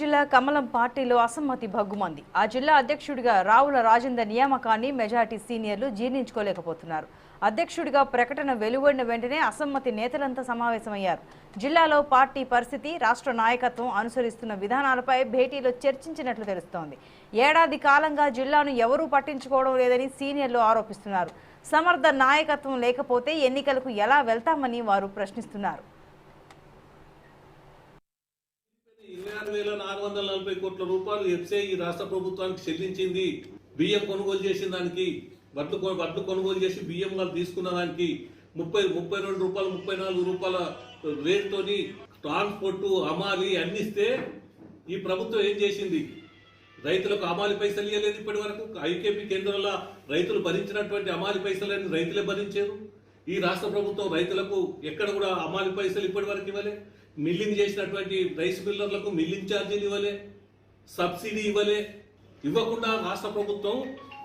జిల్లా కమలం పార్టీలో అసమ్మతి భగ్గుమంది. ఆ జిల్లా అధ్యక్షుడిగా రావుల రాజేందర్ నియామకాన్ని మెజార్టీ సీనియర్లు జీర్ణించుకోలేకపోతున్నారు. అధ్యక్షుడిగా ప్రకటన వెలువడిన వెంటనే అసమ్మతి నేతలంతా సమావేశమయ్యారు. జిల్లాలో పార్టీ పరిస్థితి రాష్ట్ర నాయకత్వం అనుసరిస్తున్న విధానాలపై భేటీలో చర్చించినట్లు తెలుస్తోంది. ఏడాది కాలంగా జిల్లాను ఎవరూ పట్టించుకోవడం లేదని సీనియర్లు ఆరోపిస్తున్నారు. సమర్థ నాయకత్వం లేకపోతే ఎన్నికలకు ఎలా వెళ్తామని వారు ప్రశ్నిస్తున్నారు. ఇరవై వేల నాలుగు వందల నలభై కోట్ల రూపాయలు ఎఫ్సీఐ ఈ రాష్ట్ర ప్రభుత్వానికి చెల్లించింది. బియ్యం కొనుగోలు చేసిన దానికి వడ్లు కొ- వడ్లు కొనుగోలు చేసి బియ్యం వాళ్ళు తీసుకున్న దానికి ముప్పై ముప్పై రెండు రూపాయలు ముప్పై నాలుగు రూపాయల రేట్తోని ట్రాన్స్పోర్ట్ అమాలి అందిస్తే ఈ ప్రభుత్వం ఏం చేసింది? రైతులకు అమాలి పైసలు ఇవ్వలేదు ఇప్పటి వరకు. ఐకేపీ కేంద్రంలో రైతులు భరించినటువంటి అమాలి పైసలని రైతులే భరించారు. ఈ రాష్ట్ర ప్రభుత్వం రైతులకు ఎక్కడ కూడా అమాలి పైసలు ఇప్పటి వరకు ఇవ్వలే. మిల్లింగ్ చేసినటువంటి రైస్ మిల్లర్లకు మిల్లింగ్ ఛార్జీలు ఇవ్వలే. సబ్సిడీ ఇవ్వలే. ఇవ్వకుండా రాష్ట్ర ప్రభుత్వం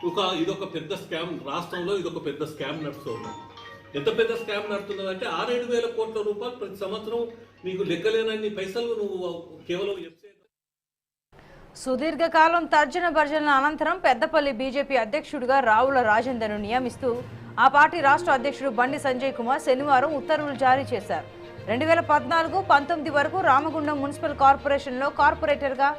ఒక ఇదొక పెద్ద స్కామ్. రాష్ట్రంలో ఇదొక పెద్ద స్కామ్ నడుస్తుంది. ఎంత పెద్ద స్కామ్ నడుతున్నదంటే ఆరేడు వేల కోట్ల రూపాయలు ప్రతి సంవత్సరం నీకు లెక్కలేనన్ని పైసలు నువ్వు కేవలం సుదీర్ఘకాలం తర్జన భర్జనల అనంతరం పెద్దపల్లి బీజేపీ అధ్యక్షుడిగా రావుల రాజేందర్ను నియమిస్తూ ఆ పార్టీ రాష్ట్ర అధ్యక్షుడు బండి సంజయ్ కుమార్ శనివారం ఉత్తర్వులు జారీ చేశారు. రెండు వేల పద్నాలుగు పంతొమ్మిది వరకు రామగుండం మున్సిపల్ కార్పొరేషన్లో కార్పొరేటర్గా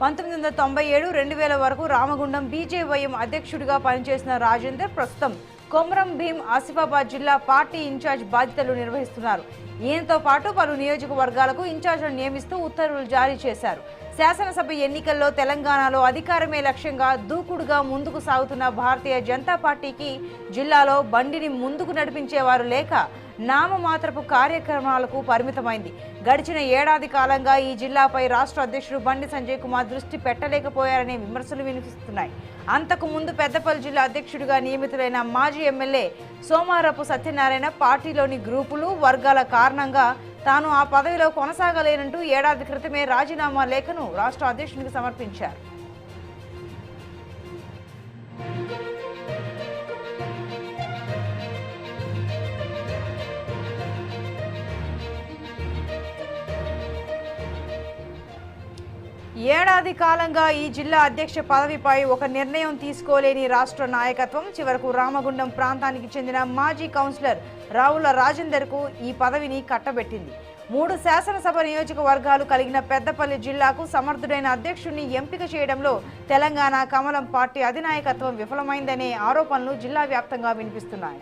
పంతొమ్మిది వందల తొంభై ఏడు రెండు వేల వరకు రామగుండం బీజేవైఎం అధ్యక్షుడిగా పనిచేసిన రాజేందర్ ప్రస్తుతం కొమరం భీం ఆసిఫాబాద్ జిల్లా పార్టీ ఇన్ఛార్జ్ బాధ్యతలు నిర్వహిస్తున్నారు. ఈయనతో పాటు పలు నియోజకవర్గాలకు ఇన్ఛార్జ్ను నియమిస్తూ ఉత్తర్వులు జారీ చేశారు. శాసనసభ ఎన్నికల్లో తెలంగాణలో అధికారమే లక్ష్యంగా దూకుడుగా ముందుకు సాగుతున్న భారతీయ జనతా పార్టీకి జిల్లాలో బండిని ముందుకు నడిపించేవారు లేక నామమాత్రపు కార్యక్రమాలకు పరిమితమైంది. గడిచిన ఏడాది కాలంగా ఈ జిల్లాపై రాష్ట్ర అధ్యక్షుడు బండి సంజయ్ కుమార్ దృష్టి పెట్టలేకపోయారనే విమర్శలు వినిపిస్తున్నాయి. అంతకు ముందు పెద్దపల్లి జిల్లా అధ్యక్షుడిగా నియమితులైన మాజీ ఎమ్మెల్యే సోమారపు సత్యనారాయణ పార్టీలోని గ్రూపులు వర్గాల కారణంగా తాను ఆ పదవిలో కొనసాగలేనంటూ ఏడాది క్రితమే రాజీనామా లేఖను రాష్ట్ర అధ్యక్షునికి సమర్పించారు. ఏడాది కాలంగా ఈ జిల్లా అధ్యక్ష పదవిపై ఒక నిర్ణయం తీసుకోలేని రాష్ట్ర నాయకత్వం చివరకు రామగుండం ప్రాంతానికి చెందిన మాజీ కౌన్సిలర్ రావుల రాజేందర్కు ఈ పదవిని కట్టబెట్టింది. మూడు శాసనసభ నియోజకవర్గాలు కలిగిన పెద్దపల్లి జిల్లాకు సమర్థుడైన అధ్యక్షుడిని ఎంపిక చేయడంలో తెలంగాణ కమలం పార్టీ అధినాయకత్వం విఫలమైందనే ఆరోపణలు జిల్లా వ్యాప్తంగా వినిపిస్తున్నాయి.